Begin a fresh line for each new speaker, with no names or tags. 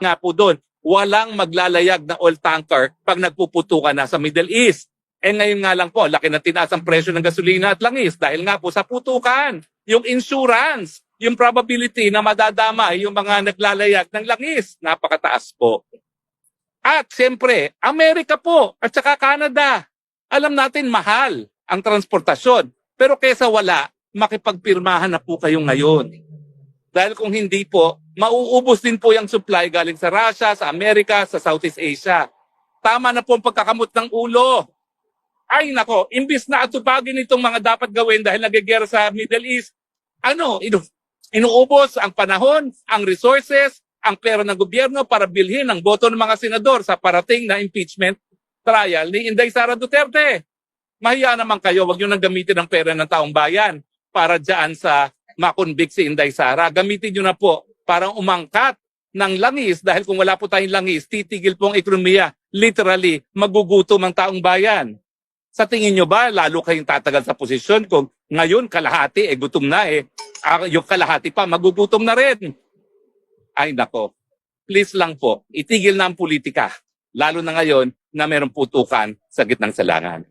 nga po doon, walang maglalayag na oil tanker pag nagpuputukan na sa Middle East. Eh ngayon nga lang po, laki ng tinaas ang presyo ng gasolina at langis dahil nga po sa putukan. Yung insurance, yung probability na madadama yung mga naglalayag ng langis, napakataas po. At siyempre, Amerika po at saka Canada. Alam natin mahal ang transportasyon. Pero kesa wala, makipagpirmahan na po kayo ngayon. Dahil kung hindi po, mauubos din po yung supply galing sa Russia, sa Amerika, sa Southeast Asia. Tama na po ang pagkakamot ng ulo. Ay nako, imbis na atupagin itong mga dapat gawin dahil nagigera sa Middle East, ano, inu inuubos ang panahon, ang resources, ang pera ng gobyerno para bilhin ang boto ng mga senador sa parating na impeachment trial ni Inday Sara Duterte. Mahiya naman kayo, wag nyo nang gamitin ang pera ng taong bayan para dyan sa makonvict si Inday Sara. Gamitin nyo na po para umangkat ng langis dahil kung wala po tayong langis, titigil po ang ekonomiya. Literally, magugutom ang taong bayan. Sa tingin nyo ba, lalo kayong tatagal sa posisyon kung ngayon kalahati, eh gutom na eh. Ah, yung kalahati pa, magugutom na rin. Ay nako, please lang po, itigil na ang politika. Lalo na ngayon na mayroong putukan sa gitnang salangan.